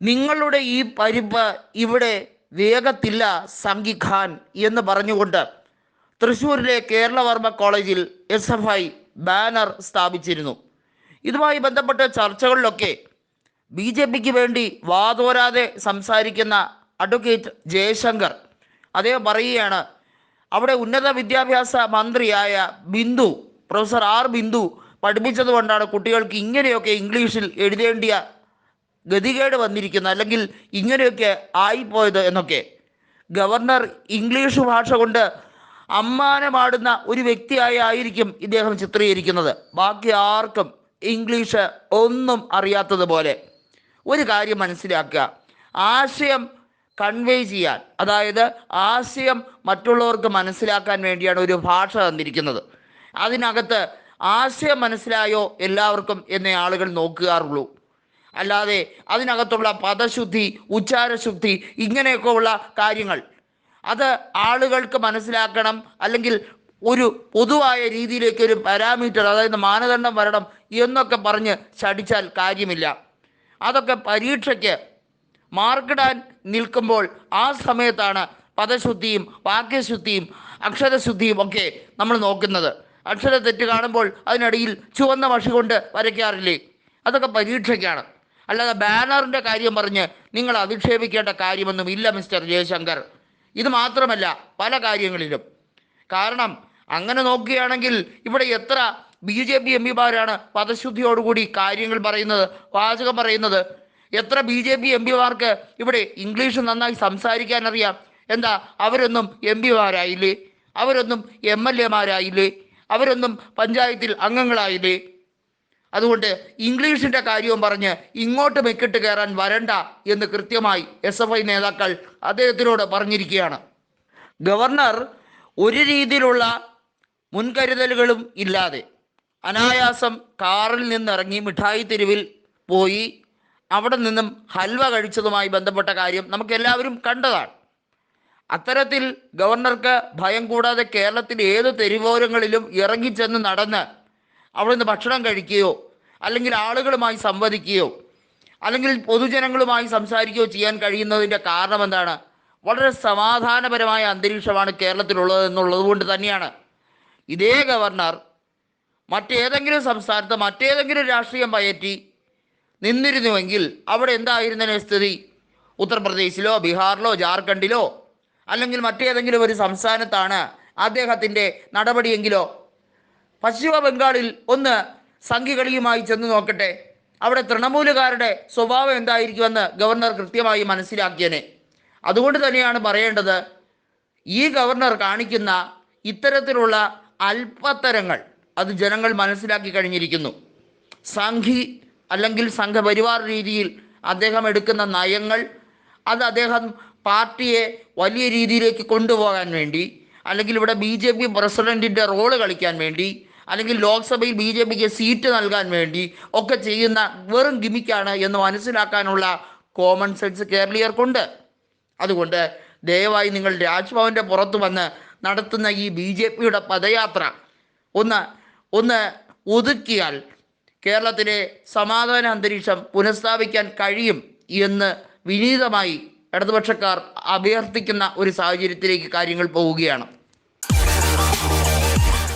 നിങ്ങളുടെ ഈ പരിപ്പ് ഇവിടെ വേഗത്തില്ല സംഗി ഖാൻ എന്ന് പറഞ്ഞുകൊണ്ട് തൃശ്ശൂരിലെ കേരളവർമ്മ കോളേജിൽ എസ് എഫ് ഐ ബാനർ സ്ഥാപിച്ചിരുന്നു. ഇതുമായി ബന്ധപ്പെട്ട ചർച്ചകളിലൊക്കെ ബി ജെ പിക്ക് വേണ്ടി വാതോരാതെ സംസാരിക്കുന്ന അഡ്വക്കേറ്റ് ജയശങ്കർ അദ്ദേഹം പറയുകയാണ് അവിടെ ഉന്നത വിദ്യാഭ്യാസ മന്ത്രിയായ ബിന്ദു പ്രൊഫസർ ആർ ബിന്ദു പഠിപ്പിച്ചതുകൊണ്ടാണ് കുട്ടികൾക്ക് ഇങ്ങനെയൊക്കെ ഇംഗ്ലീഷിൽ എഴുതേണ്ടിയ ഗതികേട് വന്നിരിക്കുന്നത് അല്ലെങ്കിൽ ഇങ്ങനെയൊക്കെ ആയിപ്പോയത് എന്നൊക്കെ. ഗവർണർ ഇംഗ്ലീഷ് ഭാഷ കൊണ്ട് അമ്മാനമാടുന്ന ഒരു വ്യക്തിയായി ആയിരിക്കും ഇദ്ദേഹം ചിത്രീകരിക്കുന്നത്. ബാക്കി ആർക്കും ഇംഗ്ലീഷ് ഒന്നും അറിയാത്തതുപോലെ ഒരു കാര്യം മനസ്സിലാക്കുക. ആശയം കൺവേ ചെയ്യാൻ അതായത് ആശയം മറ്റുള്ളവർക്ക് മനസ്സിലാക്കാൻ വേണ്ടിയാണ് ഒരു ഭാഷ തന്നിരിക്കുന്നത്. അതിനകത്ത് ആശയം മനസ്സിലായോ എല്ലാവർക്കും എന്നേ ആളുകൾ നോക്കാറുള്ളൂ. അല്ലാതെ അതിനകത്തുള്ള പദശുദ്ധി ഉച്ചാരശുദ്ധി ഇങ്ങനെയൊക്കെ ഉള്ള കാര്യങ്ങൾ. അത് ആളുകൾക്ക് മനസ്സിലാക്കണം. അല്ലെങ്കിൽ ഒരു പൊതുവായ രീതിയിലേക്ക് ഒരു പാരാമീറ്റർ അതായത് മാനദണ്ഡം വരണം എന്നൊക്കെ പറഞ്ഞ് ശടിച്ചാൽ കാര്യമില്ല. അതൊക്കെ പരീക്ഷയ്ക്ക് മാർക്കിടാൻ നിൽക്കുമ്പോൾ ആ സമയത്താണ് പദശുദ്ധിയും വാക്യശുദ്ധിയും അക്ഷരശുദ്ധിയും ഒക്കെ നമ്മൾ നോക്കുന്നത്. അക്ഷര തെറ്റ് കാണുമ്പോൾ അതിനിടയിൽ ചുവന്ന മഷി കൊണ്ട് വരയ്ക്കാറില്ലേ? അതൊക്കെ പരീക്ഷയ്ക്കാണ്. അല്ലാതെ ബാനറിന്റെ കാര്യം പറഞ്ഞ് നിങ്ങൾ അധിക്ഷേപിക്കേണ്ട കാര്യമൊന്നും ഇല്ല മിസ്റ്റർ ജയശങ്കർ. ഇത് മാത്രമല്ല പല കാര്യങ്ങളിലും. കാരണം അങ്ങനെ നോക്കുകയാണെങ്കിൽ ഇവിടെ എത്ര ബി ജെ പി എം പിമാരാണ് പദശുദ്ധിയോടുകൂടി കാര്യങ്ങൾ പറയുന്നത് വാചകം പറയുന്നത്. എത്ര ബി ജെ പി എം പിമാർക്ക് ഇവിടെ ഇംഗ്ലീഷ് നന്നായി സംസാരിക്കാൻ അറിയാം എന്താ അവരൊന്നും എം പിമാരായില്ലേ? അവരൊന്നും എം എൽ എമാരായില്ലേ അവരൊന്നും പഞ്ചായത്തിൽ അംഗങ്ങളായില്ലേ? അതുകൊണ്ട് ഇംഗ്ലീഷിന്റെ കാര്യവും പറഞ്ഞ് ഇങ്ങോട്ട് മെക്കിട്ട് കയറാൻ വരണ്ട എന്ന് കൃത്യമായി എസ് എഫ് ഐ നേതാക്കൾ അദ്ദേഹത്തിനോട് പറഞ്ഞിരിക്കുകയാണ്. ഗവർണർ ഒരു രീതിയിലുള്ള മുൻകരുതലുകളും ഇല്ലാതെ അനായാസം കാറിൽ നിന്നിറങ്ങി മിഠായി തെരുവിൽ പോയി അവിടെ നിന്നും ഹൽവ കഴിച്ചതുമായി ബന്ധപ്പെട്ട കാര്യം നമുക്ക് എല്ലാവരും കണ്ടതാണ്. അത്തരത്തിൽ ഗവർണർക്ക് ഭയം കൂടാതെ കേരളത്തിൽ ഏത് തെരുവോരങ്ങളിലും ഇറങ്ങിച്ചെന്ന് നടന്ന് അവിടുന്ന് ഭക്ഷണം കഴിക്കുകയോ അല്ലെങ്കിൽ ആളുകളുമായി സംവദിക്കുകയോ അല്ലെങ്കിൽ പൊതുജനങ്ങളുമായി സംസാരിക്കുകയോ ചെയ്യാൻ കഴിയുന്നതിന്റെ കാരണം എന്താണ്? വളരെ സമാധാനപരമായ അന്തരീക്ഷമാണ് കേരളത്തിലുള്ളത് എന്നുള്ളത് കൊണ്ട് തന്നെയാണ്. ഇതേ ഗവർണർ മറ്റേതെങ്കിലും സംസ്ഥാനത്ത് മറ്റേതെങ്കിലും രാഷ്ട്രീയം പയറ്റി നിന്നിരുന്നുവെങ്കിൽ അവിടെ എന്തായിരുന്നതിന് സ്ഥിതി? ഉത്തർപ്രദേശിലോ ബീഹാറിലോ ജാർഖണ്ഡിലോ അല്ലെങ്കിൽ മറ്റേതെങ്കിലും ഒരു സംസ്ഥാനത്താണ് അദ്ദേഹത്തിന്റെ നടപടിയെങ്കിലോ? പശ്ചിമ ബംഗാളിൽ ഒന്ന് സംഘികളിയുമായി ചെന്ന് നോക്കട്ടെ. അവിടെ തൃണമൂലുകാരുടെ സ്വഭാവം എന്തായിരിക്കുമെന്ന് ഗവർണർ കൃത്യമായി മനസ്സിലാക്കിയനെ. അതുകൊണ്ട് തന്നെയാണ് പറയേണ്ടത് ഈ ഗവർണർ കാണിക്കുന്ന ഇത്തരത്തിലുള്ള അല്പത്തരങ്ങൾ അത് ജനങ്ങൾ മനസ്സിലാക്കി കഴിഞ്ഞിരിക്കുന്നു. സംഘി അല്ലെങ്കിൽ സംഘപരിവാർ രീതിയിൽ അദ്ദേഹം എടുക്കുന്ന നയങ്ങൾ അത് അദ്ദേഹം പാർട്ടിയെ വലിയ രീതിയിലേക്ക് കൊണ്ടുപോകാൻ വേണ്ടി അല്ലെങ്കിൽ ഇവിടെ ബി ജെ പി പ്രസിഡന്റിന്റെ റോൾ കളിക്കാൻ വേണ്ടി അല്ലെങ്കിൽ ലോക്സഭയിൽ ബി ജെ പിക്ക് സീറ്റ് നൽകാൻ വേണ്ടി ഒക്കെ ചെയ്യുന്ന വെറും ഗിമിക്കാണ് എന്ന് മനസ്സിലാക്കാനുള്ള കോമൺ സെൻസ് കേരളീയർക്കുണ്ട്. അതുകൊണ്ട് ദയവായി നിങ്ങൾ രാജ്ഭവന്റെ പുറത്ത് വന്ന് നടത്തുന്ന ഈ ബി ജെ പിയുടെ പദയാത്ര ഒന്ന് ഒന്ന് ഒതുക്കിയാൽ കേരളത്തിലെ സമാധാന അന്തരീക്ഷം പുനഃസ്ഥാപിക്കാൻ കഴിയും എന്ന് വിനീതമായി ഇടതുപക്ഷക്കാർ അഭ്യർത്ഥിക്കുന്ന ഒരു സാഹചര്യത്തിലേക്ക് കാര്യങ്ങൾ പോവുകയാണ്.